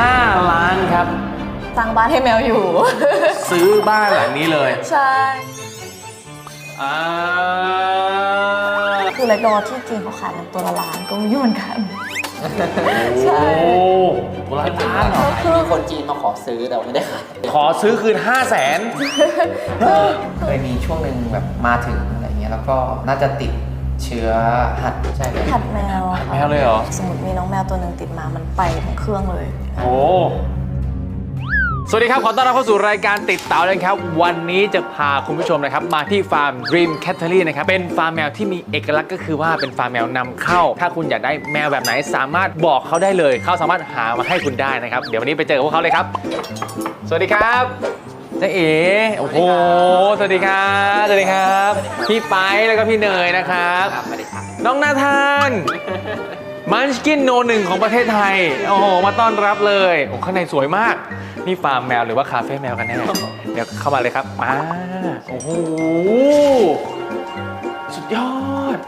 5 ล้านครับ สร้างบ้านให้แมวอยู่ ซื้อบ้านหลังนี้เลยใช่ อ่าคือเลดอที่จริงเขาขายกันตัวละล้านก็มีเหมือนกัน ใช่ โอ้ตัวละล้านเหรอมีคนจีนมาขอซื้อแต่ไม่ได้ขายขอซื้อคืน 5 0 0แสน เคยมีช่วงหนึ่งแบบมาถึงอะไรเงี้ยแล้วก็น่าจะติด เชื้อหัดใช่เลยหัดแมวหัดแมวเลยเหรอ สมมติมีน้องแมวตัวหนึ่งติดมา มันไปทั้งเครื่องเลย โอ้สวัสดีครับ ขอต้อนรับเข้าสู่รายการติดเต่าเลยครับ วันนี้จะพาคุณผู้ชมนะครับ มาที่ฟาร์ม Dream c a t t e r y นะครับ เป็นฟาร์มแมวที่มีเอกลักษณ์ก็คือว่าเป็นฟาร์มแมวนำเข้า ถ้าคุณอยากได้แมวแบบไหนสามารถบอกเขาได้เลย เขาสามารถหามาให้คุณได้นะครับ เดี๋ยววันนี้ไปเจอกับพวกเขาเลยครับ สวัสดีครับเจ๊เอ๋โอ้โหสวัสดีครับสวัสดีครับ พี่ไปแล้วก็พี่เนยนะครับครับไม่ได้ครับน้องนาธานมันชกินโนหนึ่งของประเทศไทย โอ้โห มาต้อนรับเลยโอ้ข้างในสวยมาก นี่ฟาร์มแมวหรือว่าคาเฟ่แมวกันแน่ เดี๋ยวเข้ามาเลยครับมาโอ้โห สุดยอด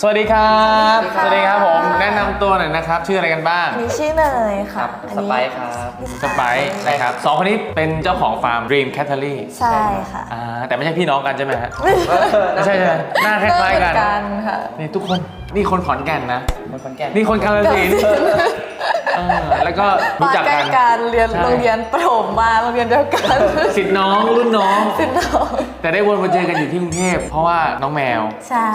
สวัสดีครับ สวัสดีครับผม แนะนำตัวหน่อยนะครับ ชื่ออะไรกันบ้าง อันนี้ชื่อเนยคค่ะรับอันสนี้ไปซ์ครับสไปซ์นะครับสองคนนี้เป็นเจ้าของฟาร์ม Dream c a t t e r y ใช่ค่ะอ่าแต่ไม่ใช่พี่น้องกันใช่ไหมฮะ ไม่ใช่ใช่ไหมหน้าคล้ายๆกัน เหมือกันค่ะ นี่ทุกคน นี่คนขอนแก่นนะ คนขอนแก่นนี่คนกาลสินธุ์เออแล้วก็รู้มาจักใกล้กันกันเรียนใช่ โรงเรียนประถมมาโรงเรียนเดียวกันสิทธิ์น้องรุ่นน้อง สินน้อง แต่ได้วนมาเจอกันอยู่ที่กรุงเทพเพราะว่าน้องแมว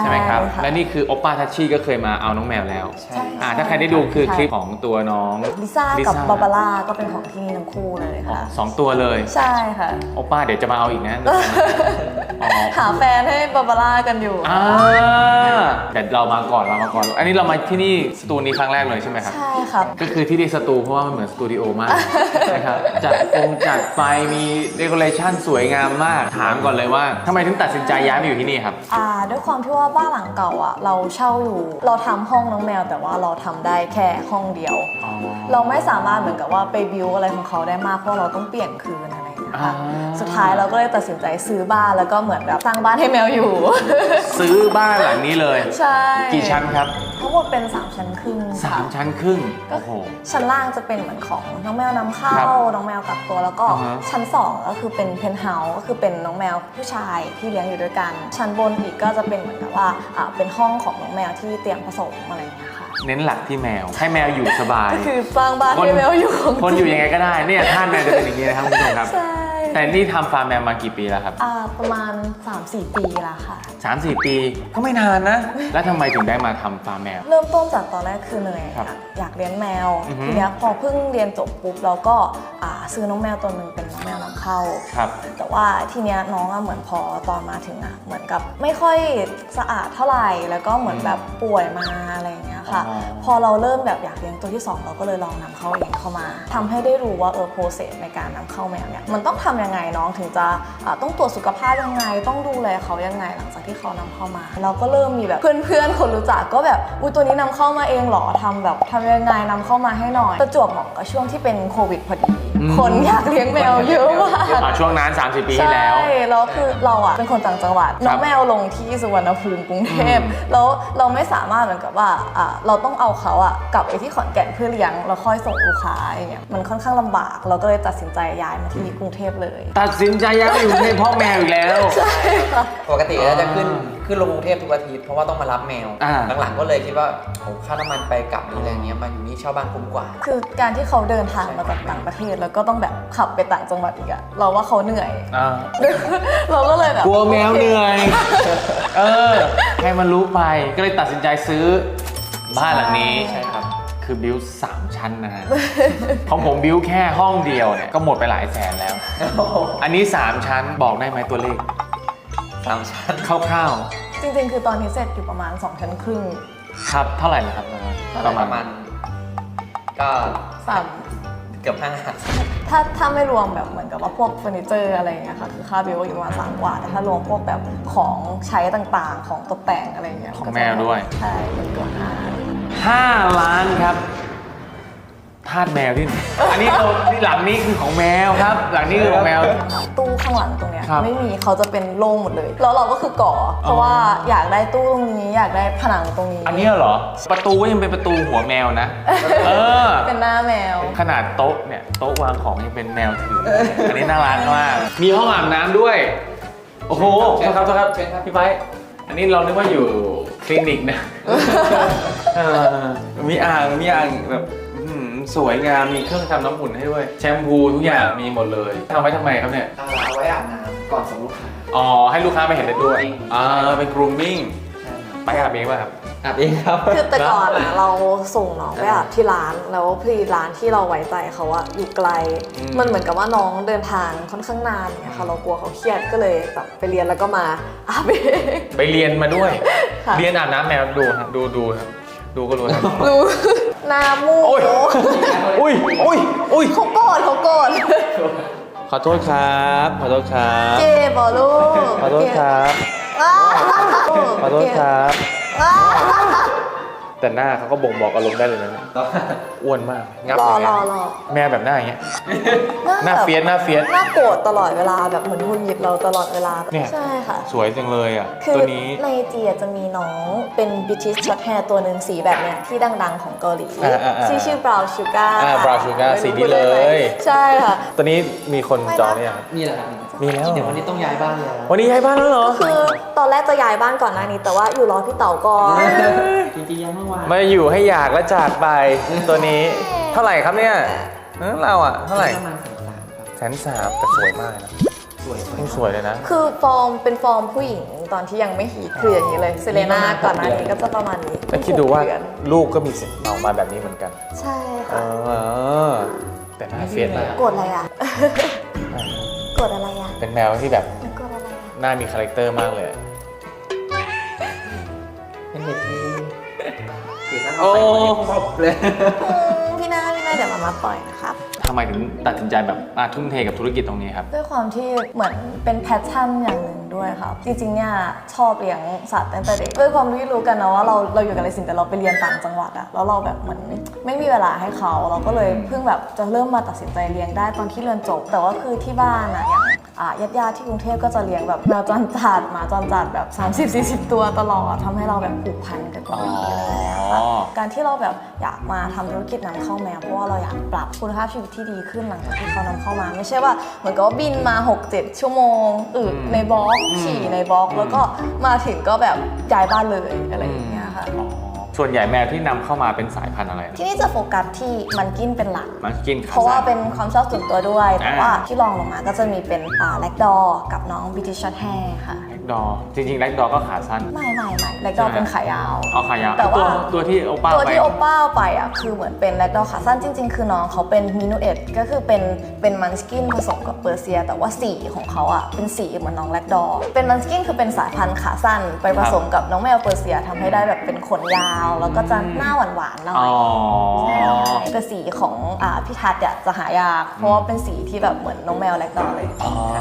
ใช่ไหมครับ ค่ะและนี่คือโอปป้าทัชชี่ก็เคยมาเอาน้องแมวแล้วใช่ อ่าถ้าใครได้ดูคือคลิปของตัวน้องลิซ่าลิกับซ่าบาบาร่าก็เป็นของที่นี่ทั้งคู่เลยอ๋อค่ะ สองตัวเลยใช่ค่ะ โอปป้าเดี๋ยวจะมาเอาอีกนะอ๋อหาแฟนให้บาบาร่ากันอยู่ อ่าแต่เรามาก่อนเรามาก่อน อันนี้เรามาที่นี่สตูนี้ครั้งแรกเลยใช่ไหมครับ ใช่ครับ ก็คือที่นี่สตูเพราะว่ามันเหมือนสตูดิโอมากนะครับจัดฟงจัดไฟมีเดคอเรชันสวยงามมาก ถามก่อนเลยว่าทำไมถึงตัดสินใจย้ายมาอยู่ที่นี่ครับ อ่าด้วยความที่ว่าบ้านหลังเก่าอะ เราเช่าอยู่ เราทำห้องน้องแมว แต่ว่าเราทำได้แค่ห้องเดียว เราไม่สามารถเหมือนกับว่าไปบิวอะไรของเขาได้มากเพราะเราต้องเปลี่ยนคืนอะไรอย่างเงี้ย ค่ะอ่าสุดท้ายเราก็เลยตัดสินใจซื้อบ้านแล้วก็เหมือนแบบสร้างบ้านให้แมวอยู่ ซื้อบ้านหลังนี้เลย ใช่กี่ชั้นครับทั้งหมดเป็น 3 ชั้นครึ่งสามค่ะชั้นครึ่งก็โอ้โห ชั้นล่างจะเป็นเหมือนของน้องแมวนำเข้าครับน้องแมวกักตัวแล้วก็อ่าฮะชั้น 2 ก็คือเป็นเพนท์เฮาส์ก็คือเป็นน้องแมวผู้ชายที่เลี้ยงอยู่ด้วยกัน ชั้นบนอีกก็จะเป็นเหมือนกับว่าอ่าเป็นห้องของน้องแมวที่เตรียมผสมอะไรอย่างเงี้ยค่ะ เน้นหลักที่แมว ให้แมวอยู่สบาย ก็คือสร้างบ้านคนให้แมวอยู่ของคนอยู่ยังไงก็ได้เนี่ยท่านแมวจะเป็นอย่างนี้นะครับคุณผู้ชมครับ ใช่แต่นี่ทำฟาร์มแมวมากี่ปีแล้วครับอ่าประมาณ 3-4 ปีละค่ะ สามสี่ปีก็ไม่นานนะ แล้วทำไมถึงได้มาทำฟาร์มแมว เริ่มต้นจากตอนแรกคือเนยครับอยากอยากเลี้ยงแมวอือฮึ ทีเนี้ยพอเพิ่งเรียนจบปุ๊บเราก็อ่าซื้อน้องแมวตัวหนึ่งเป็นน้องแมวนำเข้า ครับ แต่ว่าทีเนี้ยน้องอะเหมือนพอตอนมาถึงอะเหมือนกับไม่ค่อยสะอาดเท่าไหร่ แล้วก็เหมือนแบบป่วยมาอะไรอย่างเงี้ย ค่ะอ๋อพอเราเริ่มแบบอยากเลี้ยงตัวที่สองเราก็เลยลองนำเข้าเองเข้ามาทำให้ได้รู้ว่าเออโปรเซสในการนำเข้าแมวเนี่ยมันต้องทำยังไงน้องถึงจะอ่าต้องตรวจสุขภาพยังไง ต้องดูแลเขายังไงหลังจากที่เขานำเข้ามา เราก็เริ่มมีแบบเพื่อนๆคนรู้จักก็แบบอุ้ยตัวนี้นำเข้ามาเองเหรอทำแบบทำยังไงนำเข้ามาให้หน่อยประจวบเหมาะกับช่วงที่เป็นโควิดพอดีอืม คนอยากเลี้ยงแมวเยอะมากอ่าช่วงนั้น 3 0 ปีที่แล้ว ใช่ แล้วคือเราอะเป็นคนต่างจังหวัด น้องแมวลงที่สุวรรณภูมิกรุงเทพอืมแล้วเราไม่สามารถเหมือนกับว่าอะเราต้องเอาเขาอะกลับไปที่ขอนแก่นเพื่อเลี้ยงแล้วค่อยส่งลูกค้าอย่างเงี้ย มันค่อนข้างลำบาก เราก็เลยตัดสินใจย้ายมาที่กรุงเทพเลย ตัดสินใจย้ายมาอยู่ในพ่อแมวอีกแล้ว ใช่ค่ะ ปกติเราจะขึ้นขึ้นลงกรุงเทพทุกอาทิตย์เพราะว่าต้องมารับแมว อ่า หลังๆก็เลยคิดว่าโอ้ค่าน้ำมันไปกลับหรืออะไรเงี้ยมาอยู่นี่เช่าบ้านคุ้มกว่า คือการที่เขาเดินทางมาจากต่างประเทศแล้วก็ต้องแบบขับไปต่างจังหวัดอีกอะเราว่าเขาเหนื่อย อ่าเราก็เลยแบบกลัวแมวเหนื่อย เออ ให้มันรู้ไป ก็เลยตัดสินใจซื้อบ้านหลังนี้ ใช่ครับ คือบิวสามชั้นนะฮะ ของผมบิวแค่ห้องเดียวเนี่ย ก็หมดไปหลายแสนแล้ว อันนี้ 3 ชั้นบอกได้ไหมตัวเลขสามชั้นคร่าวจริง ๆ คือตอนนี้เสร็จอยู่ประมาณ2ชั้นครึ่งๆ ครับ เท่าไหร่นะครับ ประมาณ ก็สามเกือบห้าถ้าถ้าไม่รวมแบบเหมือนกับว่าพวกเฟอร์นิเจอร์อะไรอย่างเงี้ยค่ะคือค่าบิลอยู่ประมาณสามกว่า แต่ถ้ารวมพวกแบบของใช้ต่างๆ ของตกแต่งอะไรอย่างเงี้ยของก็จะแมวด้วย ใช่เป็นเกือบห้า5ล้านครับทาสแมวที่ไหนอันนี้เราที่หลังนี้คือของแมวครับ หลังนี้คือของแมว ตู้ข้างหลังตรงเนี้ยครับไม่มีเขาจะเป็นโล่งหมดเลย แล้วเราก็คือก่อเพราะว่าอยากได้ตู้ตรงนี้อยากได้ผนังตรงนี้อันเนี้ยเหรอ ประตูก็ยังเป็นประตูหัวแมวนะ เออ เป็นหน้าแมว ขนาดโต๊ะเนี่ยโต๊ะวางของยังเป็นแมวถือ อันนี้น่ารักมาก มีห้องอาบน้ำด้วย โอ้โหโทษครับโทษครับเชิญครับพี่ไบร์ทอันนี้เรานึกว่าอยู่คลินิกนะเออมีอ่างมีอ่างแบบอื้อหือ สวยงามมีเครื่องทำน้ำอุ่นให้ด้วย แชมพูทุกอย่างมีหมดเลยทำไว้ทำไมครับเนี่ย เอาเอาไว้อาบน้ำก่อนส่งลูกค้าอ๋อ ให้ลูกค้าไปเห็นได้ด้วย อ่า เป็น grooming ใช่ครับไปอาบเองป่ะครับ อาบเองครับคือแต่ก่อนอะเราส่งน้องไปอาบที่ร้านแล้วพี่ร้านที่เราไว้ใจเขาอะอยู่ไกล อืม มันเหมือนกับว่าน้องเดินทางค่อนข้างนานเนี่ยค่ะเรากลัวเขาเครียดก็เลยแบบไปเรียนแล้วก็มาอาบเองไปเรียนมาด้วย ค่ะ เรียนอาบน้ำแมวดูครับดูดูครับดูก็รู้ครับ รู้ห น้ามูกโอ้ยอุ้ยอุ้ยอุ้ยเขาโกรธเขาโกรธขอโทษครับ ขอโทษครับเจ็บเหรอลูกขอโทษครับอ้าวขอโทษครับอ้าว แต่หน้าเขาก็บ่งบอกอารมณ์ได้เลยนะเนี่ยอ้วนมาก งับรออย่างรเงี้อยรอแม่แบบหน้าอย่างเงี้ย หน้าเฟียสหน้าเฟียส หน้าโกรธตลอดเวลาแบบเหมือนหงุนหงิดเราตลอดเวลาเนี่ย ใช่ค่ะ สวยจังเลยอะ คือตัวนี้ ในจียจะมีน้องเป็นบิทิชช็อตแฮร์ตัวหนึ่งสีแบบเนี้ยที่ดังๆของเกาหลีอ่าอ่าอ่าที่ชื่อบราวชูการ์อ่า Brown Sugar สีนี้เลย ใช่ค่ะ ตัวนี้มีคนจองเนี่ยงครับ นี่แหละครับ มีแล้วเหรอเดี๋ยววันนี้ต้องย้ายบ้านแล้ว วันนี้ย้ายบ้านแล้วเหรอ คือตอนแรกจะย้ายบ้านก่อนหน้านี้ แต่ว่าอยู่รอพี่เต๋าก่อน จริงๆยังเมื่อวานมาอยู่ให้อยากและจากไปตัวนี้ เท่าไหร่ครับเนี่ยเออเราอะ เท่าไหร่ประมาณสองสามครับแสนสามแต่สวยมากนะสวยสวยนี่สวยเลยนะ คือฟอร์มเป็นฟอร์มผู้หญิงตอนที่ยังไม่ฮีทคืออย่างนี้เลยเซเลน่าก่อนหน้านี้ก็จะประมาณนี้แต่คิดดูว่าหกเอนลูกก็มีสิทธิ์ออกมาแบบนี้เหมือนกัน ใช่เอค่ะ อ แต่หน้าเฟียสมาก โกรธอะไรอะโกรธอะไรอะเป็นแมวที่แบบโกรธอะไรอะหน้ามีคาแรคเตอร์มากเลยเป็นเด็กที่คือถ้าโอ้เอาใส่คนนี้ครบเลยอืมพี่นาพี่นาเดี๋ยวมามาปล่อยนะครับ ทำไมถึงตัดสินใจแบบมาทุ่มเทกับธุรกิจตรงนี้ครับ ด้วยความที่เหมือนเป็นแพชชั่นอย่างหนึ่งด้วยครับจริงๆเนี่ยชอบเลี้ยงสัตว์ตั้งแต่เด็กด้วยความที่รู้กันนะว่าเราเราอยู่กับไรสินแต่เราไปเรียนต่างจังหวัดอะแล้วเราแบบเหมือนไม่มีเวลาให้เขาเราก็เลยเพิ่งแบบจะเริ่มมาตัดสินใจเลี้ยงได้ตอนที่เรียนจบ แต่ว่าคือที่บ้านอะอย่างอะญาติที่กรุงเทพก็จะเลี้ยงแบบแมวจรจัดหมาจรจัดแบบ 30-40 ตัวตลอดทำให้เราแบบผูกพันกับตรงนี้อะไรอย่างเงี้ยค่ะการที่เราแบบอยากมาทำธุรกิจนำเข้าแมวเพราะว่าเราอยากปรับคุณภาพชีวิตที่ดีขึ้นหลังจากที่เขานำเข้ามา ไม่ใช่ว่าเหมือนกับว่าบินมา 6-7 ชั่วโมงอึอืมในบอกอืมฉี่ในบล็อกอืมแล้วก็มาถึงก็แบบย้ายบ้านเลยอะไรอย่างเงี้ยค่ะ อ๋อส่วนใหญ่แมวที่นำเข้ามาเป็นสายพันธุ์อะไรนะ ที่นี่จะโฟกัสที่มันกินเป็นหลัก มันกินขาเพราะว่าสั้น เป็นความชอบส่วนตัวด้วย แต่อ่าว่าที่รองลงมาก็จะมีเป็นอ่าแลกดอกับน้องบิทิชช็อตแฮร์ค่ะแล็ก ดอร์จริงๆแล็กดอร์ก็ขาสั้น ไม่ไม่ไม่แลกดอใช่ไหมเป็นขายาว เอาขายาวแต่ว่าตัวตัวที่โอป้าตัวไปที่โอป้าเอาไปอะคือเหมือนเป็นแลกดอขาสั้นจริง ๆ คือน้องเขาเป็นมินูเอ็ดก็คือเป็นเป็นมันสกินผสมกับเปอร์เซีย แต่ว่าสีของเขาอะเป็นสีเหมือนน้องแลกดอเป็นมันสกินคือเป็นสายพันธุ์ขาสั้น ไปผสมกับน้องแมวเปอร์เซียทำให้ได้แบบเป็นขนยาว แล้วก็จะหน้าหวานๆหน่ออ๋ยอแต่สีของอ่าพี่ทัศน์อะจะหายากเพราะว่าเป็นสีที่แบบเหมือนน้องแมวแลกดอเลยอ๋อห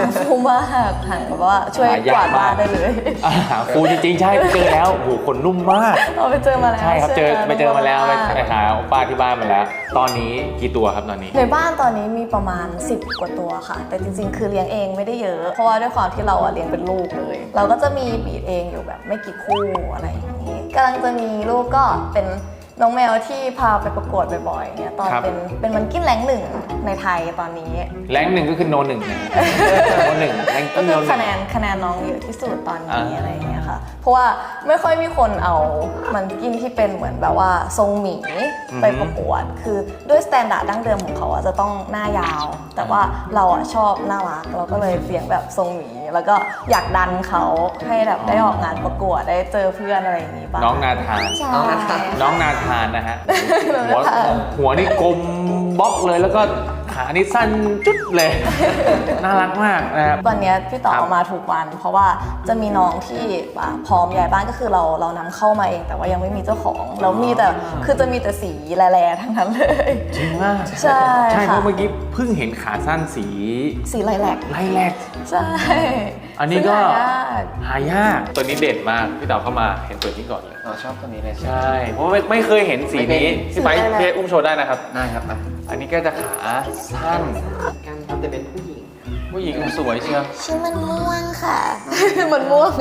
างฟูมากหางแบบว่าช่วยหายากกวาดบ้านมากได้เลยอ่าหางฟูจริงๆใช่เจอแล้วโอ้โหขนนุ่มมาก เราไปเจอมาแล้วใช่ครับเจอหไปเจอมาแล้วไปนุ่กไปหาโอป้าที่บ้านมาแล้ว ตอนนี้กี่ตัวครับตอนนี้ ในบ้านตอนนี้มีประมาณ 10 กว่าตัวค่ะ แต่จริง ๆ คือเลี้ยงเองไม่ได้เยอะ เพราะว่าด้วยความที่เราอะเลี้ยงเป็นลูกเลย เราก็จะมีบีดเองอยู่แบบไม่กี่คู่อะไรอย่างนี้กำลังจะมีลูกก็เป็น น้องแมวที่พาไปประกวดบ่อยๆเนี่ยตอนครับ เป็นเป็นมันกินแรงหนึ่งในไทยตอนนี้ แรงหนึ่งก็คือโนหนึ่งนะโนหนึ่งแรงก็โนคือหนึ่คะแนงนคะแนนน้องเยอะที่สุดตอนนี้อ่า อะไรอย่างเงี้ยค่ะ เพราะว่าไม่ค่อยมีคนเอามันกินที่เป็นเหมือนแบบว่าทรงหมีไปประกวด คือด้วยสแตนดาร์ดดั้งเดิมของเขาอะจะต้องหน้ายาว แต่ว่าเราอะชอบน่ารักเราก็เลยเลี้ยงแบบทรงหมี แล้วก็อยากดันเขาให้แบบได้ออกงานประกวดได้เจอเพื่อนอะไรอย่างงี้บ้างน้องนาธาน ใช่ น้องนาธานน้องนาธานนะฮะน้องหัวนาธานหัวนี่กลมบล็อกเลยแล้วก็ ขานี่สั้นจุดเลย น่ารักมากนะครับตอนเนี้ยพี่ต่อครับเอามาทุกวัน เพราะว่าจะมีน้องที่อ่าพร้อมย้ายบ้านก็คือเราเรานำเข้ามาเอง แต่ว่ายังไม่มีเจ้าของแล้วมีแต่คือจะมีแต่สีแร่ๆทั้งนั้นเลย จริงมากใช่ใช่เพค่ะ ราะเมื่อกี้เพิ่งเห็นขาสั้นสีสีไลแลกไล่แรก ใช่ อันนี้ก็ซึ่งหายากหายากตัวนี้เด่นมากพี่เต๋าเข้ามาเห็นตัวนี้ก่อนเลย เราชอบตัวนี้เลยใช่เพราะว่าไม่ไม่เคยเห็นสีนี้พี่ไปพี่ให้อุ้มโชว์ได้นะครับ ได้ครับอะอันนี้ก็จะขาสั้นกันครับแต่เป็นผู้หญิงผู้หญิงสวยเชียวชื่อมันม่วงค่ะ มันม่วง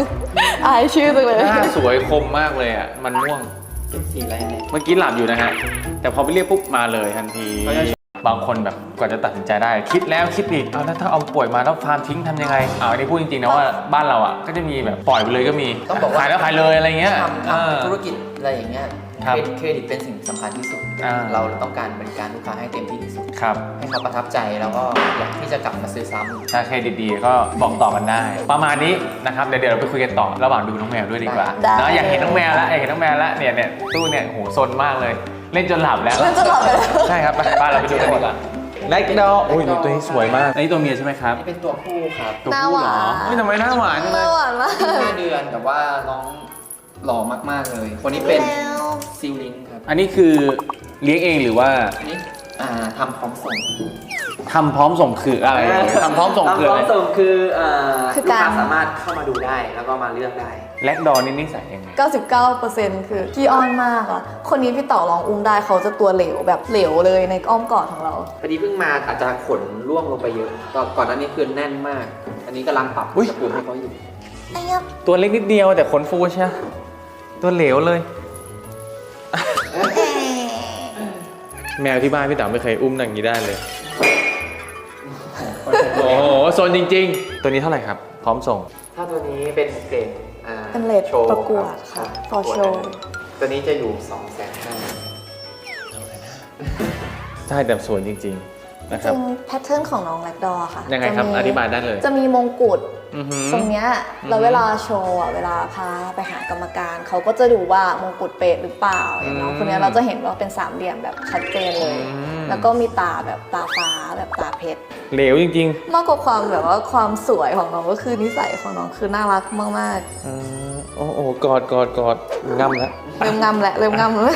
อายชื่อจังเลย หน้าสวยคมมากเลยอะมันม่วงเป็นสีอะไรเนี่ยเมื่อกี้หลับอยู่นะฮะแต่พอไปเรียกปุ๊บมาเลยทันที บางคนแบบกว่าจะตัดสินใจได้ คิดแล้วคิดอีกเอาแล้วถ้าเอาป่วยมาแล้วฟาร์มทิ้งทำยังไงอ่าอันนี้พูดจริงๆนะว่าบ้านเราอะก็จะมีแบบปล่อยไปเลยก็มีต้องบอกว่า ขายแล้วขายเลยอะไรเงี้ยทำเออ ทำธุรกิจอะไรอย่างเงี้ยครับเครดิตเป็นสิ่งสำคัญที่สุด อ่า เราต้องการบริการลูกค้าให้เต็มที่ที่สุด ครับ ให้เขาประทับใจแล้วก็อยากที่จะกลับมาซื้อซ้ำถ้าเครดิตดีก็บอกต่อกันได้ ประมาณนี้นะครับเดี๋ยวเดี๋ยวเราไปคุยกันต่อระหว่างดูน้องแมวด้วยดีกว่าได้เนอะอยากเห็นน้องแมวแล้วอยากเห็นน้องแมวแล้วเนี่ยเนี่ยตู้เนี่ยโหซนมากเลย เล่นจนหลับแล้วมันจะหลับไปแล้วใช่ครับไปบ้านเราไปดูกันดีกว่าแล็กดออุ้ยตัวนี้สวยมากอันนี้ตัวเมียใช่ไหมครับ นี่เป็นตัวผู้ครับตัวผู้เหรอหน้าหวานเฮ้ยทำไมหน้าหวานจังเลน่ายหวานมากห้าเดือนแต่ว่าน้องหล่อมากๆเลย คนนี้เป็นแล้วซิลลิงครับ อันนี้คือเลี้ยงเองหรือว่าอันนี้อ่าทำพร้อมส่งทำพร้อมส่งคืออะไรทำพร้อมส่งคือทำพอะร้อไรมส่งคืออ่าคือลูกการ ค้าสามารถเข้ามาดูได้แล้วก็มาเลือกได้ แล็กดอนี่นิสัยยังไง 99%คือขี้อ้อนมากอะคนนี้พี่เต๋อลองอุ้มได้เขาจะตัวเหลวแบบเหลวเลยในอ้อมกอดของเรา พอดีเพิ่งมาอาจจะขนร่วงลงไปเยอะก่อนก่อนอันนี้คือแน่นมาก อันนี้กำลังปรับอุ๊ยอุณหภูมิให้เขาอยู่ ตัวเล็กนิดเดียวแต่ขนฟูใช่ไหมตัวเหลวเลย แมวที่บ้านพี่เต๋อไม่เคยอุ้มอย่างนี้ได้เลย โอ้โหโซนจริง ๆ ตัวนี้เท่าไหร่ครับ พร้อมส่ง ถ้าตัวนี้เป็นเกรดอ่า เป็นเรทโชว์ประกวดรับค่ะป for ระกวด show ตัวนี้จะอยู่2องแสนห้าใช่แต่สวยจริง ๆ นะคจรับริงแพทเทิร์นของน้องแลกดอร์ค่ะยังไงครับจะมีอธิบายได้เลยจะมีมงกุฎอือหือ ตรงเนี้ยแล้วเวลาโชว์อะเวลาพาไปหากรรมการ เขาก็จะดูว่ามงกุฎเป๊ะหรือเปล่าอย่างน้องอืม คนเนี้ยเราจะเห็นว่าเป็นสามเหลี่ยมแบบชัดเจนเลย อืม แล้วก็มีตาแบบตาฟ้าแบบตาเพชร เหลวจริงมากกว่าความแบบว่าความสวยของน้องก็คือนิสัยของน้องคือน่ารักมากๆอืมโอ้โหกอดกอดกอดง่ำแล้วๆ เริ่มงำแหละเริ่มงำเลย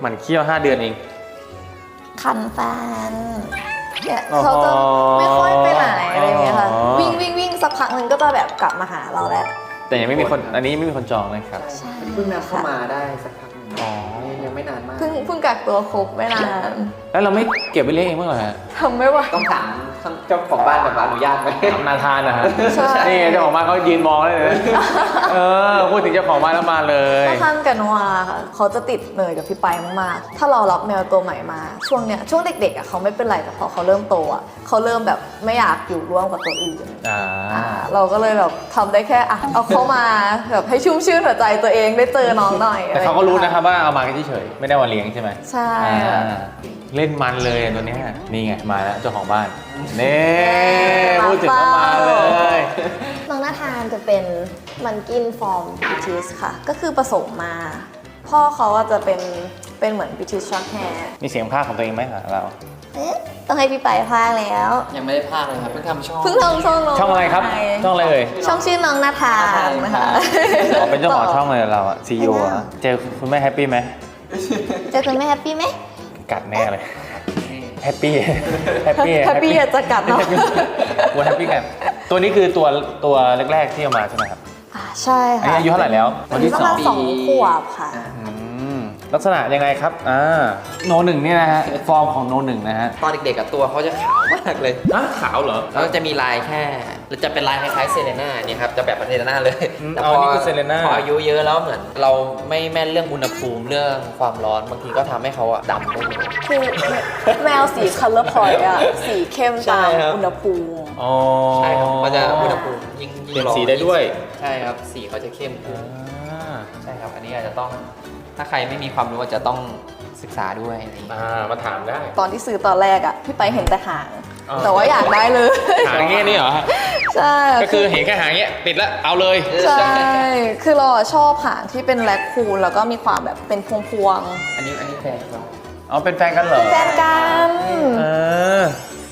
หมันเคี้ยว5เดือนเอง คันแฟนเนี่ยอ๋อเขาจะไม่ค่อยไปไหนอะไรอย่างเงี้ยค่ะอ๋อ วิ่งวิ่งวิ่งสักพักหนึ่งก็จะแบบกลับมาหาเราแหละแต่ยังไม่มีคนอันนี้ไม่มีคนจองนะครับ ใช่เพิ่งนำเข้ามาได้สักพักหนึ่ง อ๋อ ยังไม่นานมาก เพิ่งเพิ่งกักตัวครบไม่นาน แล้วเราไม่เก็บไว้เลี้ยงเองบ้างเหรอฮะทำไม่ไหว ต้องถามเจ้าของบ้านแบบอนุญาตไหม ทำนาทานนะฮะใช่ นี่เจ้าของบ้านเขายืนมองเลยนะเออพูดถึงเจ้าของบ้านแล้วมาเลย ถ้าท่านกับนวาค่ะเขาจะติดเนยกับพี่ไปมากๆ ถ้าเรารับแมวตัวใหม่มา ช่วงเนี้ยช่วงเด็กๆอะเขาไม่เป็นไรแต่พอเขาเริ่มโตอะเขาเริ่มแบบไม่อยากอยู่ร่วมกับตัวอื่นอ่า อ่าเราก็เลยแบบทำได้แค่อะเอาเข้ามาแบบให้ชุ่มชื่นหัวใจตัวเองได้เจอน้องหน่อยแต่เขาก็รู้นะครับว่าเอามาแค่เฉยๆไม่ได้ว่าเลี้ยงใช่ไหมใช่ อ่า เล่นมันเลยตัวเนี้ยนี่ไงมาแล้วเจ้าของบ้านนี่พูดถึงก็มาเลยน้องนาธานจะเป็นมันกินฟอร์มบิทิสค่ะ ก็คือผสมมา พ่อเขาอะจะเป็นเป็นเหมือนบิทิสช็อตแฮร์มีเสียงภาคของตัวเองไหมคะเราต้องให้พี่ไปพากแล้ว ยังไม่ได้พากเลยครับเพิ่งทำช่องเพิ่งทำช่องน้องช่องอะไรครับใช่องอะไรเอ่ยช่องชื่อน้องนาธานนะคะอ๋อเป็นเจ้าของช่องเลยเราอะซีอีโออะเจอคุณแม่แฮปปี้ไหมเจอคุณแม่แฮปปี้ไหม กัดแน่เลยแฮปปี้แฮปปี้แฮปปี้อะจะกัดเนาะวัวแฮปปี้กันตัวนี้คือตัวตัวแรกๆที่เอามาใช่ไหมครับอ่าใช่อันค่ะนี้อายุเท่าไหร่แล้วอันนี้ประมาณปีสองขวบค่ะอ่าอืม ลักษณะยังไงครับอ่าโนหนึ่งเนี่ยนะฮะฟอร์มของโนหนึ่งนะฮะตอนเด็กๆกับตัวเขาจะขาวมากเลยอะขาวเหรอแล้วจะมีลายแค่หรือจะเป็นลายคล้ายๆเซเลน่าเนี่ยครับ จะแบบเซเลน่าเลยอืมแต่อ๋อนี่คือ Selena พออายุเยอะแล้วเหมือน เราไม่แม่นเรื่องอุณหภูมิเรื่องความร้อนบางทีก็ทำให้เขาอะดำได้เลย คือแมวสี color point อะสีเข้มใช่ตามครับ อุณหภูมิ อ๋อใช่ครับมันจะอุณหภูมิยิ่งยิ่งเปลี่ยนร้อนสีได้ด้วยใช่ครับ สีเขาจะเข้มขึ้นอ่าใช่ครับ อันนี้อาจจะต้อง ถ้าใครไม่มีความรู้อาจจะต้องศึกษาด้วยอะไรอย่างเงี้ยอ่ามาถามได้ ตอนที่ซื้อตอนแรกอะพี่ไปเห็นแต่หาง อ๋อ แต่ว่าอยากได้เลย หางเงี้ยนี่เหรอฮะใช่ก็คือเห็นแค่หางเงี้ยติดแล้วเอาเลย ใช่คือเราอะชอบหางที่เป็นแรคคูนแล้วก็มีความแบบเป็นพวงพวงอันนี้อันนี้แฟนเขาอ๋อเป็นแฟนกันเหรๆอเป็นแฟนกัน เออ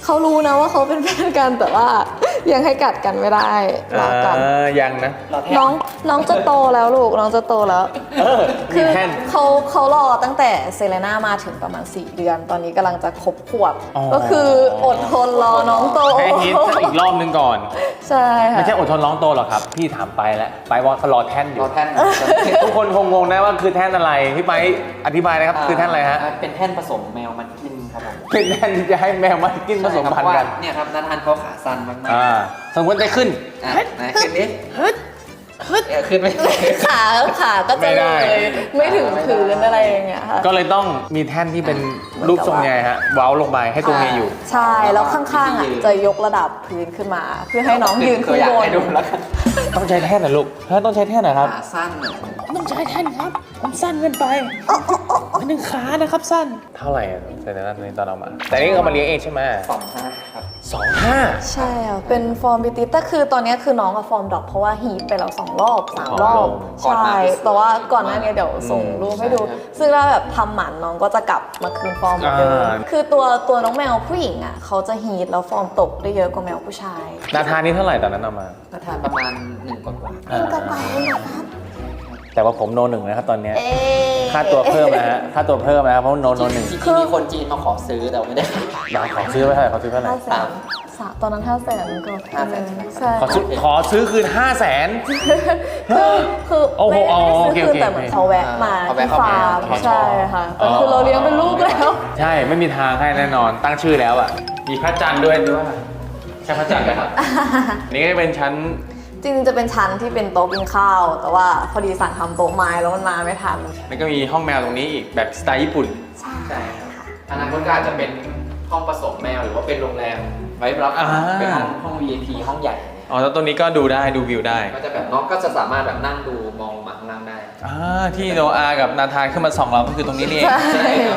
เขารู้นะว่าเขาเป็นแฟนกันแต่ว่า ยังให้กัดกันไม่ได้รอกัน อ่ายังนะเราแทบน้องน้องจะโตแล้วลูกน้องจะโตแล้ว เออคืมีอแท่น เขาเขารอตั้งแต่เซเลน่ามาถึงประมาณ 4 เดือน ตอนนี้กำลังจะครบขวบ อ๋อ ก็คืออดทนรอน้องโตให้ฮิตอีกรอบนึงก่อน ใช่ค่ะ ไม่ใช่อดทนร้องโตหรอกครับ พี่ถามไปแล้ว ไปว่าเขารอแท่นอรยู่อแท่นทุกคนคงงงนะว่าคือแท่นอะไร พี่ไปอธิบายนะครับ คือแท่นอะไรฮะ เป็นแท่นผสมแมวมันกิน ครับผมเป็นแท่นที่จะให้แมวมากินผสมพันธุ์กัน ใช่ครับเพราะว่าเนี่ยครับนัทฮันเขาขาสั้นมากๆอ่าสมมติจะขึ้นอะไหนขึ้นดิเออขึ้นไม่ได้ ขาขาก็ไม่จะได้เลยไม่ถึงพื้นอะไรอย่างเงี้ยค่ะก็เลยต้องมีแท่นที่เป็นรูปทรงไงฮะเว้าลงไปให้ตัวเมียอยู่ ใช่แล้วข้างๆอะจะยกระดับพื้นขึ้นมา เพื่อให้น้องยืนตัขึ้วนอย่างบนให้ดูแล้วกันต้องใช้แท่นนะลูกถ้าต้องใช้แท่นนะครับ ขาสั้นหน่อยต้องใช้แท่นครับผมสั้นเกินไปหนึ่งขานะครับสั้น เท่าไหร่อะแต่นั้นตอนเอามา แต่นี่เอามาเลี้ยงเองใช่ไหมสองห้าครับ สองห้า ใช่ค่ะ เป็นฟอร์มบิวตี้แต่คือตอนเนี้ยคือน้องอะฟอร์มดรอปเพราะว่าฮีทไปแล้วสองรอบสามรอบ ก่อนหใช่น้าที่สุดแต่ว่าก่อนหน้านี้เดี๋ยวส่งรูปให้ดู ใช่ครับซึ่งถ้าแบบทำหมันน้องก็จะกลับมาคืนฟอร์มเหมือนเดิมคือตัวตัวน้องแมวผู้หญิงอะเขาจะฮีทแล้วฟอร์มตกได้เยอะกว่าแมวผู้ชายนาธานนี่เท่าไหร่ตอนนั้นเอามานัทฮันประมาณหนึ่งกว่าๆอ่าก็ไปนะครับ แต่ว่าผมโนหนึ่งนะครับตอนเนี้ยเอ๊ะค่าตัวเพิ่มนะฮะค่าตัวเพิ่มนะครับเพราะโนโนหนึ่งจริงๆมีคนจีนมาขอซื้อแต่ไม่ได้ อยากขอซื้อไปเท่าไหร่ขอซื้อเท่าไหร่ห้าแสนสามตอนนั้นห้าแสนก็ห้าแสน ใช่ไหมใช่ขอซื้อขอซื้อคืน5 0 0แสน คือคือโอ้โหไม่ได้อ๋อซื้อโอเคคืโอนเคแต่เหมือนเขาแวะมาเขาแวะที่เข้ามาฟาร์มเขาชอบใช่ค่ะแต่คือเราเลี้ยงเป็นลูกแล้ว ใช่ไม่มีทางให้แน่นอนตั้งชื่อแล้วอะมีพระจันทร์ด้วยด้วยใช่พระจันทร์ไหมครับ นี่ก็จะเป็นชั้น จริงๆจะเป็นชั้นที่เป็นโต๊ะกินข้าว แต่ว่าพอดีสั่งทำโต๊ะไม้แล้วมันมาไม่ทัน แล้วก็มีห้องแมวตรงนี้อีกแบบสไตล์ญี่ปุ่น ใช่ใช่ครับอนาคตก็อาจจะเป็นห้องผสมแมวหรือว่าเป็นโรงแรมไว้รับอ่า เป็นห้องห้อง VIP ห้องใหญ่เนี่ยอ๋อแล้วตรงนี้ก็ดูได้ดูวิวได้ก็จะแบบน้องก็จะสามารถแบบนั่งดูมองมาข้างล่างได้อ่าที่โนอากับนาธานขึ้นมาส่องเราก็คือตรงนี้นี่เองใช่อ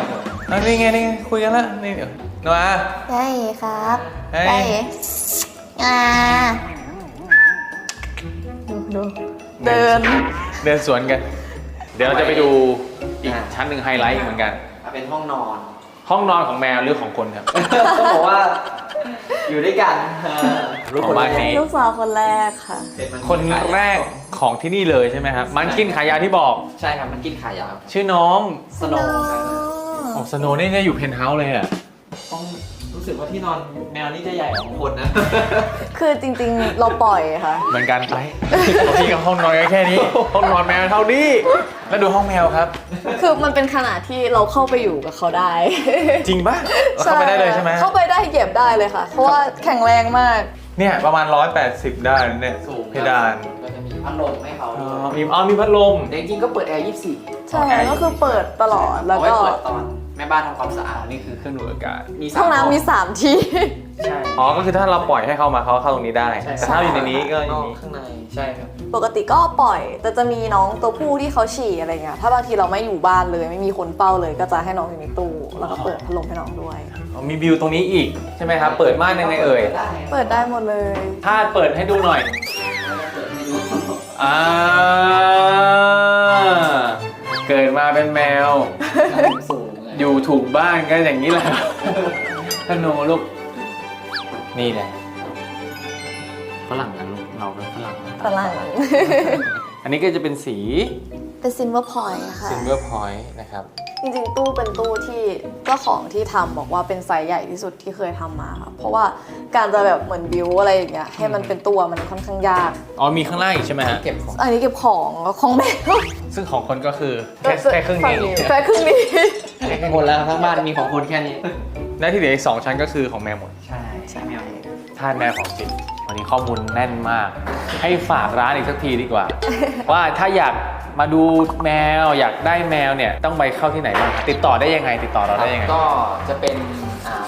ะนี่ไงนี่ไงคุยกันแล้วนี่เดี๋ยวโนอา ได้ครับ เฮ้ย ได้อ่า ดูดู เดิน เดินสวนกัน เดี๋ยวเราจะไปดูอีกชั้นหนึ่งไฮไลท์เหมือนกัน อะเป็นห้องนอน ห้องนอนของแมวหรือของคนครับต้องบอกว่า อยู่ด้วยกันเออรู้ของบ้านนี้ ลูกสาวคนแรกค่ะ เป็นมัคนแรกของที่นี่เลยใช่ไหมครับ มันกินขายาวที่บอก ใช่ครับ มันกินขายาวชื่อน้องสโนว์ครับอ๋อสโนว์นี่จะอยู่เพนท์เฮาส์เลยอะต้องรู้ สึกว่าที่นอนแมวนี่จะใหญ่กว่าคนนะ คือจริงๆ เราปล่อยค่ะ เหมือนกันไปพี่กับห้องนอนก็แค่นี้ ห้องนอนแมวเท่านี้ แล้วดูห้องแมวครับ คือมันเป็นขนาดที่เราเข้าไปอยู่กับเขาได้ จริงปะเข้าไปได้เลยใช่ไหมเข้าไปได้เหยียบได้เลยค่ะ เพราะว่าแข็งแรงมาก เนี่ยประมาณ 180 ได้เนี่ยสูงเพดานก็จะมีพัดลมให้เขาอ๋ด้อวยมีอ๋อมีพัดลมแต่จริงๆก็เปิดแอร์24ใช่ก็คือเปิดตลอดแล้วเอาไว้ก็เปิดตอน แม่บ้านทำความสะอาดนี่คือเครื่องดูดอากาศ มีสามห้องน้ำมี 3 ที่ ใช่ อ๋อก็คือถ้าเราปล่อยให้เข้ามาเขาเข้าตรงนี้ได้ ใช่ แต่ถ้าอยู่ในนี้ก็อย่างนนี้ข้างในใช่ครับ ปกติก็ปล่อย แต่จะมีน้องตัวผู้ที่เขาฉี่อะไรเงี้ยถ้าบางทีเราไม่อยู่บ้านเลย ไม่มีคนเฝ้าเลยก็จะให้น้องอยู่ในตู้แล้วก็เปิดพัดลมให้น้องด้วย อ๋อมีวิวตรงนี้อีกใช่ไหมครับ เปิดม่านยังไงเอ่ย เปิดได้หมดเลย ถ้าเปิดให้ดูหน่อย อ่า เกิดมาเป็นแมวสูงอยู่ ถูกบ้านก็อย่างนี้แหละธนูลูก นี่แหละฝรั่งนะลูกเราเป็นฝรั่งฝรั่งอันนี้ก็จะเป็นสีเป็นซินเวอร์พอยต์ค่ะ ซิลเวอร์พอยต์นะครับ จริงๆ ตู้เป็นตู้ที่เจ้าของที่ทำบอกว่าเป็นไซส์ใหญ่ที่สุดที่เคยทำมาค่ะเพราะว่าการจะแบบเหมือนบิวอะไรอย่างเงี้ยให้มันเป็นตัวมันค่อนข้างยาก อ๋อมีข้างล่างอีกใช่ไหมฮะเก็บของอันนี้เก็บของของแมวซึ่งของคนก็คือแค่แค่ครึ่งนี้แค่ครึ่งนี้ แค่คนแล้วทั้งบ้านมีของคนแค่นี้ และที่เหลืออีกสองชั้นก็คือของแมวหมดใช่ใช่แมวทาสแมวของจริงวันนี้ข้อมูลแน่นมาก ให้ฝากร้านอีกสักทีดีกว่า ว่าถ้าอยากมาดูแมวอยากได้แมวเนี่ยต้องไปเข้าที่ไหนบ้างติดต่อได้ยังไง ติดต่อเราได้ยังไง ก็จะเป็น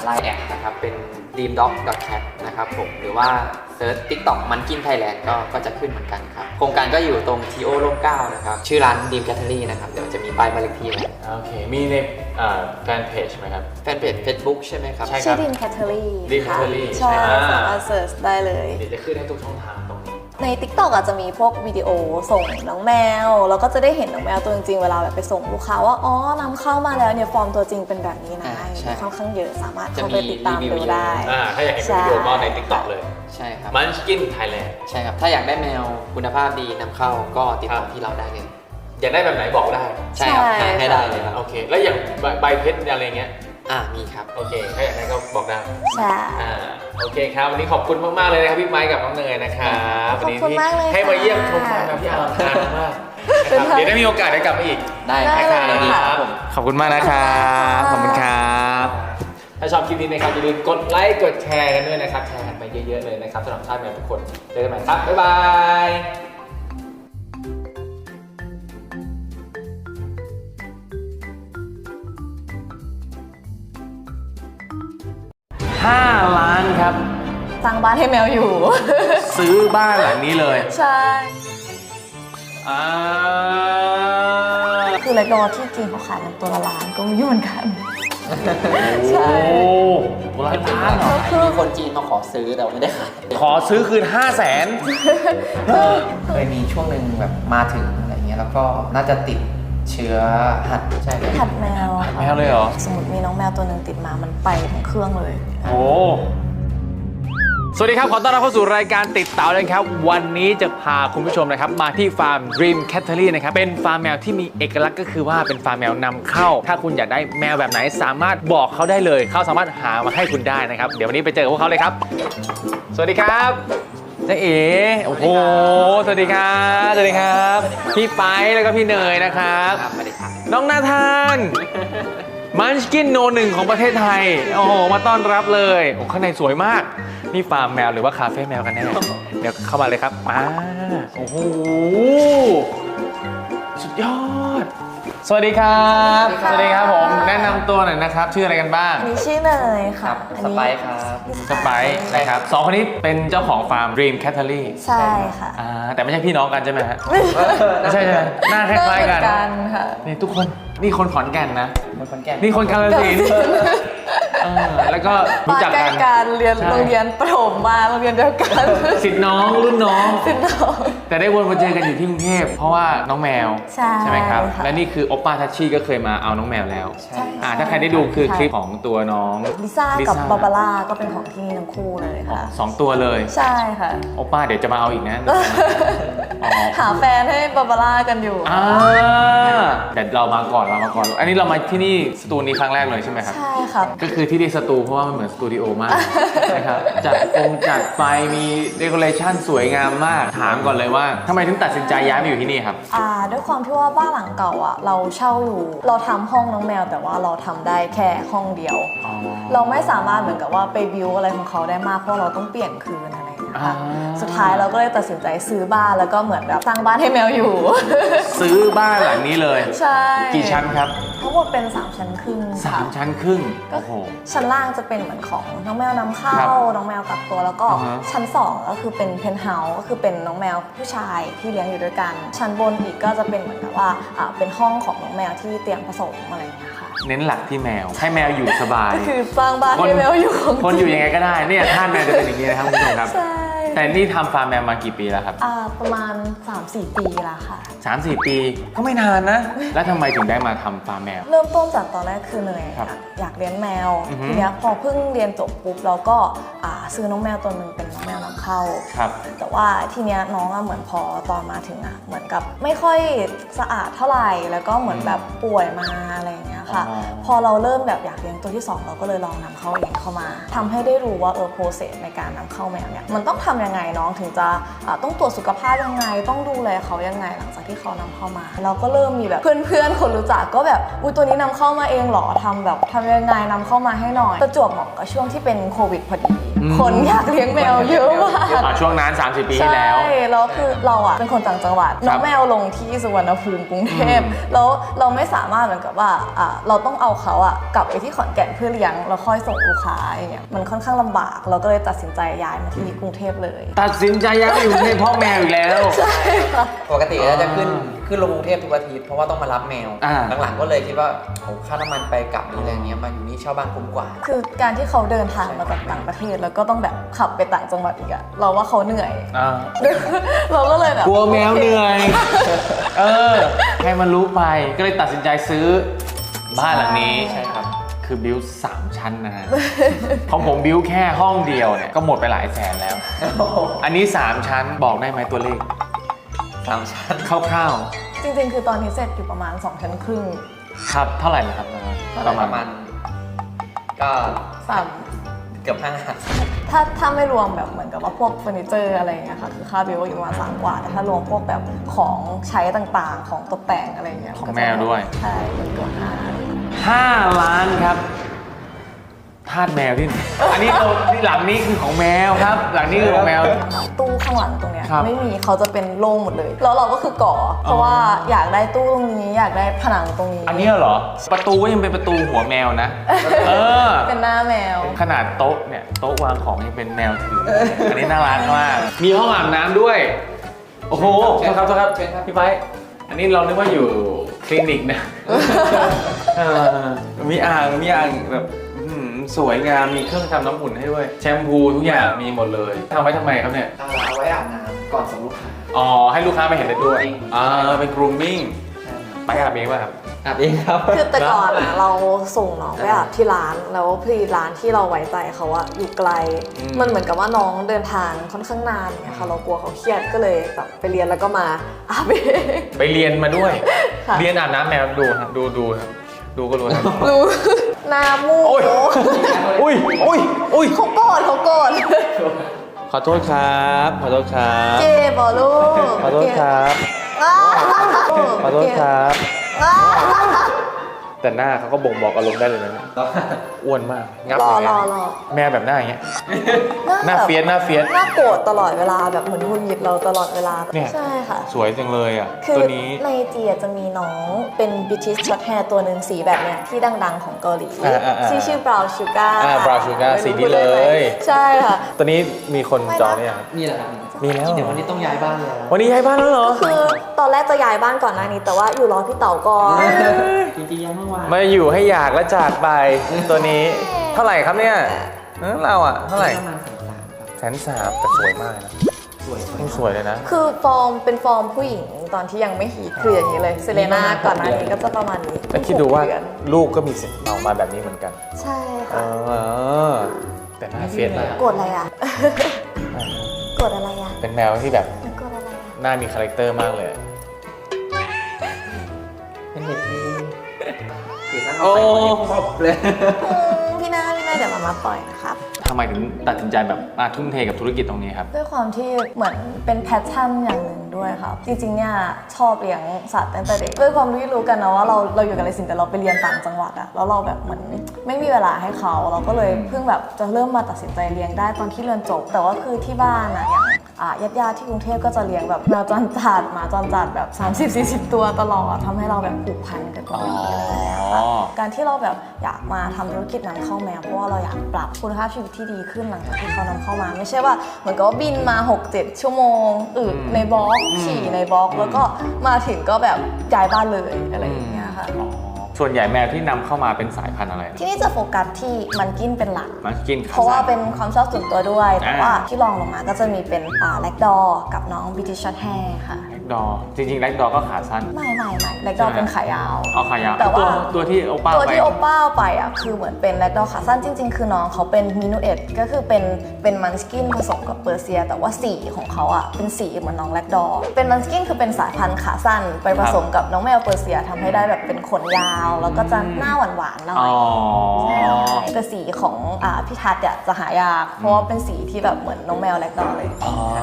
ไลน์แอดนะครับเป็น dream dog cat นะครับผมหรือว่า เซิร์ช TikTok มันกินไทยแลนด์ก็ก็จะขึ้นเหมือนกันครับ โครงการก็อยู่ตรงทีโอร่มเกล้านะครับ ชื่อร้าน Dream Cattery นะครับ เดี๋ยวจะมีป้ายมาเลขที่ไว้โอเค มีในแฟนเพจไหมครับ แฟนเพจ Facebook ใช่ไหมครับ ใช่ชื่อดินแคทเทอรี่ Dean Cattery ใช่ใช่ไหม สามารถเสิร์ชได้เลย เดี๋ยวจะขึ้นให้ทุกช่องทาง ตรงนี้ใน TikTok อาจจะมีพวกวิดีโอส่งน้องแมว แล้วก็จะได้เห็นน้องแมวตัวจริงๆ เวลาแบบไปส่งลูกค้าว่า อ๋อนำเข้ามาแล้วเนี่ยฟอร์มตัวจริงเป็นแบบนี้นะอ่าใช่ ค่อนข้างเยอะสามารถจะเข้ามีไปติดตามรีวิวดูได้ อ่าถ้าอยากเห็นเป็นวิดีโอก็ใน TikTok เลยใช่ครับ มันกินไทยแลนด์ใช่ครับ ถ้าอยากได้แมวคุณภาพดีนำเข้าก็ติดต่อครับที่เราได้เลย อยากได้แบบไหนบอกได้ ใช่ครับใช่ให้ให้ได้เลยครับ โอเค แล้วอย่างใบใบเพชรอะไรเงี้ย อ่ามีครับ โอเค ถ้าอยากได้ก็บอกได้ใช่ อ่าโอเคครับ วันนี้ขอบคุณมากๆเลยนะครับพี่ไม้กับน้องเนยนะครับวันนี้ขอบคุณที่มากเลยให้มาเยี่ยมชมค่ะฟาร์มแมวพี่อลังการมากนะครับเดี๋ยวได้มีโอกาสได้กลับมาอีก ได้ได้ครับเลยยินดีค่ะครับผมขอบคุณมากนะครับขขออบบคุคุณณคครรัับ ถ้าชอบคลิปนี้นะครับอย่าลืมกดไลค์ กดแชร์กันด้วยนะครับ แชร์กันไปเยอะๆเลยนะครับสำหรับชาติแมวทุกคน เจอกันใหม่ครับ บ๊ายบาย ห้าล้านครับ สร้างบ้านให้แมวอยู่ ซื้อบ้านหลังนี้เลยใช่ อ่าคือเลกดอที่จริงเขาขายกันตัวละล้านก็มีเหมือนกัน ใช่ โอ้ตัวละล้านเหรอมีคนจีนมาขอซื้อแต่ไม่ได้ขายขอซื้อคืน 5 0 0แสน เคยมีช่วงหนึ่งแบบมาถึงอะไรเงี้ยแล้วก็น่าจะติด เชื้อหัดใช่ไหมหัดแมวค่ะแมวเลยเหรอ สมมติมีน้องแมวตัวหนึ่งติดมา มันไปทั้งเครื่องเลย โอ้ สวัสดีครับ ขอต้อนรับเข้าสู่รายการติดเต่าเลยครับ วันนี้จะพาคุณผู้ชมนะครับ มาที่ฟาร์ม Dream c a t t e r y นะครับ เป็นฟาร์มแมวที่มีเอกลักษณ์ก็คือว่าเป็นฟาร์มแมวนำเข้า ถ้าคุณอยากได้แมวแบบไหนสามารถบอกเขาได้เลย เขาสามารถหามาให้คุณได้นะครับ เดี๋ยววันนี้ไปเจอกับพวกเขาเลยครับ สวัสดีครับเจ๊เอ๋โอ้โห สวัสดีครับ สวัสดีครับ พี่ไปแล้วก็พี่เนยนะครับครับไม่ได้ขายน้องนาธานมันชกินโนหนึ่งของประเทศไทย โอ้โห มาต้อนรับเลยโอ้ข้างในสวยมาก นี่ฟาร์มแมวหรือว่าคาเฟ่แมวกันแน่ เดี๋ยวเข้ามาเลยครับมาโอ้โห สุดยอด สวัสดีครับ สวัสดีค่ะผม แนะนำตัวหน่อยนะครับ ชื่ออะไรกันบ้าง อันนี้ชื่อเนยคค่ะรับอันสนี้ไปซ์ครับพี่สไปซ์นะครับสองคนนี้เป็นเจ้าของฟาร์ม Dream c a t t e r y ใช่ค่ะ อ่าแต่ไม่ใช่พี่น้องกันใช่ไหมฮะ ไม่ใช่ใช่ไหมหน้าคล้ายๆกันเหมือกันค่ะ นี่ทุกคน นี่คนขอนแก่นนะ คนขอนแก่นนี่คนกาลสินธุ์เออแล้วก็รู้บ้านจักใกล้กันกันเรียนใช่ โรงเรียนประถมมาโรงเรียนเดียวกันสิทธิ์น้องรุ่นน้อง สินน้อง แต่ได้วนมาเจอกันอยู่ที่กรุงเทพเพราะว่าน้องแมวใช่ไหมครับ ค่ะและนี่คือโอปป้าทัชชี่ก็เคยมาเอาน้องแมวแล้วใช่อ่าถ้าใครได้ดูคือคลิปของตัวน้องลิซ่าลิกับซ่าบาบาร่าก็เป็นของที่นี่ทั้งคู่เลยอ๋อค่ะ สองตัวเลย ใช่ค่ะ โอปป้าเดี๋ยวจะมาเอาอีกนะอ๋อหาแฟนให้บาบาร่ากันอยู่ อ่าแต่เรามาก่อนเรามาก่อน อันนี้เรามาที่นี่สตูนี้ครั้งแรกเลยใช่ไหมครับ ใช่ครับ ก็คือที่นี่สตูเพราะว่ามันเหมือนสตูดิโอมากนะครับจัดฟงจัดไฟมีเดคอเรชันสวยงามมาก ถามก่อนเลยว่าทำไมถึงตัดสินใจย้ายมาอยู่ที่นี่ครับ อ่า ด้วยความที่ว่าบ้านหลังเก่าอะ เราเช่าอยู่ เราทำห้องน้องแมว แต่ว่าเราทำได้แค่ห้องเดียว เราไม่สามารถเหมือนกับว่าไปบิวอะไรของเขาได้มากเพราะเราต้องเปลี่ยนคืนอะไร อย่างเงี้ยค่ะอ่า สุดท้ายเราก็เลยตัดสินใจซื้อบ้านแล้วก็เหมือนแบบสร้างบ้านให้แมวอยู่ ซื้อบ้านหลังนี้เลย ใช่ กี่ชั้นครับ ทั้งหมดเป็น 3 ชั้นครึ่งสามค่ะชั้นครึ่งก็โอ้โห ชั้นล่างจะเป็นเหมือนของน้องแมวนำเข้า ครับน้องแมวกักตัวแล้วก็ อ่าฮะ ชั้น 2 ก็คือเป็นเพนท์เฮาส์ก็คือเป็นน้องแมวผู้ชายที่เลี้ยงอยู่ด้วยกัน ชั้นบนอีกก็จะเป็นเหมือนกับว่าอ่าเป็นห้องของน้องแมวที่เตรียมผสมอะไรอย่างเงี้ยค่ะเน้นหลักที่แมว ให้แมวอยู่สบาย ก็คือสร้างบ้านคนให้แมวอยู่ของคนอยู่ยังไงก็ได้เนี่ยท่าแมวจะเป็นอย่างนี้นะครับคุณผู้ชมครับ ใช่ แต่นี่ทำฟาร์มแมวมากี่ปีแล้วครับอ่าประมาณ 3-4 ปีละค่ะ สามสี่ปีก็ไม่นานนะ แล้วทำไมถึงได้มาทำฟาร์มแมว เริ่มต้นจากตอนแรกคือเนยครับอยากอยากเลี้ยงแมวอือฮึ ทีเนี้ยพอเพิ่งเรียนจบปุ๊บเราก็อ่าซื้อน้องแมวตัวหนึ่งเป็นน้องแมวนำเข้า ครับ แต่ว่าทีเนี้ยน้องอะเหมือนพอตอนมาถึงอะเหมือนกับไม่ค่อยสะอาดเท่าไหร่แล้วก็เหมือนแบบป่วยมาอะไรอย่างเงี้ยค่ะ อ๋อ พอเราเริ่มแบบอยากเลี้ยงตัวที่สองเราก็เลยลองนำเข้าเองเข้ามาทำให้ได้รู้ว่าเออโปรเซสในการนำเข้าแมวเนี่ยมันต้องทำยังไงน้องถึงจะต้องตรวจสุขภาพยังไง ต้องดูแลเขายังไงหลังจากที่เขานำเข้ามา เราก็เริ่มมีแบบเพื่อนๆคนรู้จักก็แบบอุ้ยตัวนี้นำเข้ามาเองเหรอทำแบบทำยังไงนำเข้ามาให้หน่อยประจวบเหมาะกับช่วงที่เป็นโควิดพอดีคนอยากเลี้ยงแมวเยอะมากอ่าช่วงนั้น 3 0 ปีที่แล้ว ใช่ แล้วคือเราอะเป็นคนต่างจังหวัดน้องแมวลงที่สุวรรณภูมิกรุงเทพอืมแล้วเราไม่สามารถเหมือนกับว่าอะเราต้องเอาเขาอะกลับไปที่ขอนแก่นเพื่อเลี้ยงแล้วค่อยส่งลูกค้าอย่างเงี้ย มันค่อนข้างลำบาก เราก็เลยตัดสินใจย้ายมาที่กรุงเทพเลย ตัดสินใจย้ายมาอยู่ในพ่อแมวอีกแล้ว ใช่ค่ะ ปกติเราจะขึ้น ขึ้นลงกรุงเทพทุกอาทิตย์เพราะว่าต้องมารับแมว อ่า หลังๆก็เลยคิดว่าโอ้ค่าน้ำมันไปกลับหรืออะไรเงี้ยมาอยู่นี่เช่าบ้านคุ้มกว่า คือการที่เขาเดินทางมาจากต่างประเทศ แล้วก็ต้องแบบขับไปต่างจังหวัดอีกอะเราว่าเขาเหนื่อย อ่าเราก็เลยแบบกลัวแมวเหนื่อย เออ ให้มันรู้ไป ก็เลยตัดสินใจซื้อบ้านหลังนี้ ใช่ครับ คือบิวสามชั้นนะฮะ ของผมบิวแค่ห้องเดียวเนี่ย ก็หมดไปหลายแสนแล้ว อันนี้ 3 ชั้นบอกได้ไหมตัวเลข สามชั้นคร่าวจริงๆ คือตอนนี้เสร็จอยู่ประมาณ 2 ชั้นครึ่งครับเท่าไหร่นะครับประประมาณมาณ ก็สามเกือบห้าถ้าถ้าไม่รวมแบบเหมือนกับว่าพวกเฟอร์นิเจอร์อะไรอย่างเงี้ยค่ะคือค่าบิลอยู่ประมาณสามกว่า แต่ถ้ารวมพวกแบบของใช้ต่างๆ ของตกแต่งอะไรอย่างเงี้ยของแมวด้วย ใช่เกือบห้า5ล้านครับทาสแมวที่ไหนอันนี้เราที่หลังนี้คือของแมวครับ หลังนี้คือของแมว ตู้ข้างหลังตรงเนี้ยครับไม่มีเขาจะเป็นโล่งหมดเลย แล้วเราก็คือก่อเพราะว่าอยากได้ตู้ตรงนี้อยากได้ผนังตรงนี้อันเนี้ยเหรอ ประตูก็ยังเป็นประตูหัวแมวนะ เออ เป็นหน้าแมว ขนาดโต๊ะเนี่ยโต๊ะวางของยังเป็นแมวถือ อันนี้น่ารักมาก มีห้องอาบน้ำด้วย โอ้โหโทษครับโทษครับพี่ไบร์ทอันนี้เรานึกว่าอยู่คลินิกนะเออมีอ่างมีอ่างแบบอื้อหือ สวยงามมีเครื่องทำน้ำอุ่นให้ด้วย แชมพูทุกอย่างมีหมดเลยทำไว้ทำไมครับเนี่ย เอาไว้อาบน้ำก่อนส่งลูกค้าอ๋อ ให้ลูกค้ามาเห็นได้ด้วย อ่า เป็น grooming ไปอาบเองป่ะครับ อาบเองครับคือแต่ก่อนอะเราส่งน้องไปอาบที่ร้านแล้วพอดีร้านที่เราไว้ใจเขาอะอยู่ไกล อืม มันเหมือนกับว่าน้องเดินทางค่อนข้างนานเนี่ยค่ะเรากลัวเขาเครียดก็เลยแบบไปเรียนแล้วก็มาอาบเอง ไปเรียนมาด้วย ค่ะ เรียนอาบน้ำแมวดูครับดูดูครับดูก็รู้ครับ รู้ห น้ามูกโอ้ยอุ้ยอุ้ยอุ้ยเขาโกรธเขาโกรธขอโทษครับ ขอโทษครับเจ็บเหรอลูกขอโทษครับอ้าวขอโทษครับอ้าว แต่หน้าเขาก็บ่งบอกอารมณ์ได้เลยนะเนี่ยอ้วนมาก งับรออย่างรเงี้อยรอแมวแบบหน้าอย่างเงี้ย หน้าแบบเฟียสหน้าเฟียส หน้าโกรธตลอดเวลาแบบเหมือนหงุนหงิดเราตลอดเวลาเนี่ย ใช่ค่ะ สวยจังเลยอะ คือตัวนี้ ในจียจะมีน้องเป็นบิทิสช็อตแฮร์ตัวหนึ่งสีแบบเนี้ยที่ดังๆของเกาหลีอ่าอ่าอ่าที่ชื่อบราวชูการ์อ่า Brown Sugar สีนี้เลย ใช่ค่ะ ตัวนี้มีคนจองเนี่ยงครับ นี่แหละครับมีแล้วเหรอเดี๋ยววันนี้ต้องย้ายบ้านแล้ววันนี้ย้ายบ้านแล้วเหรอ คือตอนแรกจะย้ายบ้านก่อนหน้านี้ แต่ว่าอยู่รอพี่เต๋าก่อนจริงๆย้ายเมื่อวานมาอยู่ให้อยากและจากไปตัวนี้เท่าไหร่ครับเนี่ยเออเราอะเท่าไหร่ประมาณแสนสามครับแสนสามแต่สวยมากนะสวยนี่สวยเลยนะ คือฟอร์มเป็นฟอร์มผู้หญิงตอนที่ยังไม่ฮีทคืออย่างนี้เลยเซเลน่าก่อนหน้านี้ก็จะประมาณนี้แต่คิดดูว่าหกเอนลูกก็มีสิทธิ์ออกมาแบบนี้เหมือนกันใช่เอค่ะอแต่หน้าเฟียสมากโกรธอะไรอะ โกรธอะไรอะเป็นแมวที่แบบโกรธอะไรอะหน้ามีคาแรคเตอร์มากเลย เป็นเด็กที่ อยู่ข้างโอ้ครบเลยอืมพี่นาพี่นาเดี๋ยวมามาปล่อยนะครับ ทำไมถึงตัดสินใจแบบมาทุ่มเทกับธุรกิจตรงนี้ครับ ด้วยความที่เหมือนเป็นแพชชั่นอย่างหนึ่งด้วยครับ จริงๆเนี่ยชอบเลี้ยงสัตว์ตั้งแต่เด็กด้วยความที่รู้กันนะว่าเราเราอยู่กันในสิ่งแต่เราไปเรียนต่างจังหวัดอะแล้วเราแบบเหมือนไม่มีเวลาให้เขาเราก็เลยเพิ่งแบบจะเริ่มมาตัดสินใจเลี้ยงได้ตอนที่เรียนจบ แต่ว่าคือที่บ้านอะอย่างอะญาติๆที่กรุงเทพก็จะเลี้ยงแบบแมวจรจัดหมาจรจัดแบบ 30-40 ตัวตลอดทำให้เราแบบผูกพันกับตรงนี้อะ ไรอย่างเงี้ยค่ะอ๋อการที่เราแบบอยากมาทำธุรกิจนำเข้าแมวเพราะว่าเราอยากปรับคุณภาพชีวิตที่ดีขึ้นหลังจากที่เขานำเข้ามา ไม่ใช่ว่าเหมือนกับว่าบินมา 6-7 ชั่วโมงอึอืมในบล็อกอืมฉี่ในบล็อกอืมแล้วก็มาถึงก็แบบย้ายบ้านเลยอะไรอย่างเงี้ยค่ะอ๋อส่วนใหญ่แมวที่นำเข้ามาเป็นสายพันธุ์อะไรนะที่นี่จะโฟกัสที่มันกินเป็นหลักมันกินเพราะว่าเป็นความชอบส่วนตัวด้วย แต่อ่าว่าที่รองลงมาก็จะมีเป็นอ่าแลกดอกับน้องบิทิชช็อตแฮร์ค่ะแล็ก ดอจริงๆแล็กดอก็ขาสั้น ไม่ไม่ไม่แลกดอใช่ไหมเป็นขายาว เอาขายาวแต่ว่าตัวตัวที่โอป้าตัวไปที่โอป้าเอาไปอะคือเหมือนเป็นแลกดอขาสั้นจริง ๆ คือน้องเขาเป็นมินูเอ็ดก็คือเป็นเป็นมันสกินผสมกับเปอร์เซีย แต่ว่าสีของเขาอะเป็นสีเหมือนน้องแลกดอเป็นมันสกินคือเป็นสายพันธุ์ขาสั้น ไปผสมกับน้องแมวเปอร์เซียทำให้ได้แบบเป็นขนยาว แล้วก็จะหน้าหวานๆหน่ออ๋ยอแต่สีของอ่าพี่ทัศน์อะจะหายากเพราะว่าเป็นสีที่แบบเหมือนน้องแมวแลกดอเลยอ๋อห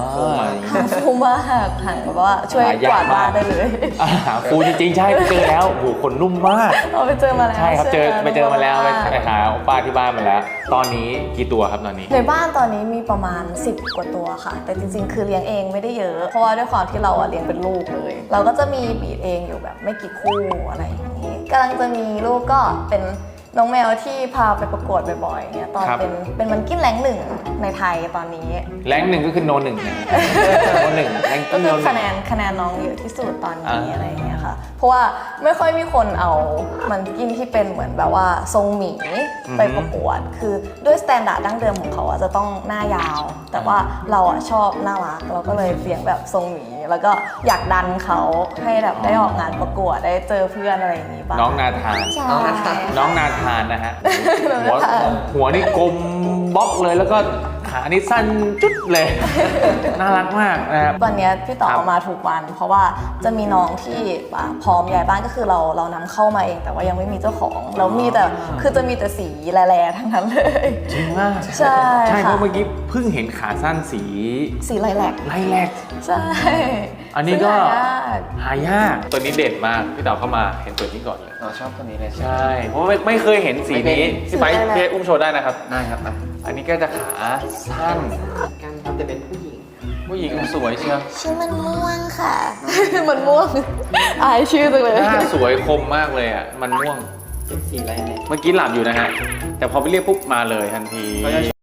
างฟูมากหางแบบว่าช่วยหายากกวาดบ้านมากได้เลยอ่าฟูจริงๆ ใช่เจอแล้วโหขนนุ่มมาก เราไปเจอมาแล้วใช่ครับเจอใช่หไปเจอมาแล้วไปนุ่ไปหาโอป้าที่บ้านมาแล้ว ตอนนี้กี่ตัวครับตอนนี้ ในบ้านตอนนี้มีประมาณ 10 กว่าตัวค่ะ แต่จริง ๆ คือเลี้ยงเองไม่ได้เยอะ เพราะว่าด้วยความที่เราอะเลี้ยงเป็นลูกเลย เราก็จะมีบีดเองอยู่แบบไม่กี่คู่อะไรอย่างนี้กำลังจะมีลูกก็เป็น น้องแมวที่พาไปประกวดบ่อยๆเนี่ยตอนครับ เป็นเป็นมันกินแรงหนึ่งในไทยตอนนี้ แรงหนึ่งก็คือโนหนึ่งนะโนหนึ่งแรงก็ก็โนคือหคะแนนึ่ง นคะแนนน้องเยอะที่สุดตอนนี้อ่า อะไรอย่างเงี้ยค่ะ เพราะว่าไม่ค่อยมีคนเอามันกินที่เป็นเหมือนแบบว่าทรงหมีไปประกวด คือด้วยสแตนดาร์ดดั้งเดิมของเขาอะจะต้องหน้ายาว แต่ว่าเราอะชอบน่ารักเราก็เลยเลี้ยงแบบทรงหมี แล้วก็อยากดันเขาให้แบบได้ออกงานประกวดได้เจอเพื่อนอะไรอย่างงี้บ้างน้องนาธาน ใช่น้องนาธาน น้องนาธานนะฮะหัวหัวนี่กลมบล็อกเลยแล้วก็ อันนี้สั้นจุดเลย น่ารักมากนะครับ วันเนี้ยพี่ต่อครับเอามาถูกวัน เพราะว่าจะมีน้องที่อ่าพร้อมย้ายบ้านก็คือเราเรานำเข้ามาเอง แต่ว่ายังไม่มีเจ้าของแล้วมีแต่คือจะมีแต่สีแร่ๆทั้งนั้นเลย จริงมากใช่ใช่เพค่ะ ราะเมื่อกี้เพิ่งเห็นขาสั้นสีสีไลแลกไล่แรกใช่อันนี้ก็ ซึ่งหายาก หายากตัวนี้เด่นมาก พี่เต๋าเข้ามาเห็นตัวนี้ก่อนเลย เราชอบตัวนี้เลยใช่ใช่ เพราะว่าไม่ไม่เคยเห็นสีนี้พี่ไปพี่ให้อุ้มโชว์ได้นะครับ ได้ครับอะ อันนี้ก็จะขาสั้น กันครับแต่เป็นผู้หญิง ผู้หญิงสวยเชียวชื่อมันม่วงค่ะ มันม่วง อายชื่อจังเลย หน้าสวยคมมากเลยอะ มันม่วง เป็นสีอะไรเนี่ย เมื่อกี้หลับอยู่นะฮะ แต่พอไปเรียกปุ๊บมาเลยทันทีเขาจะ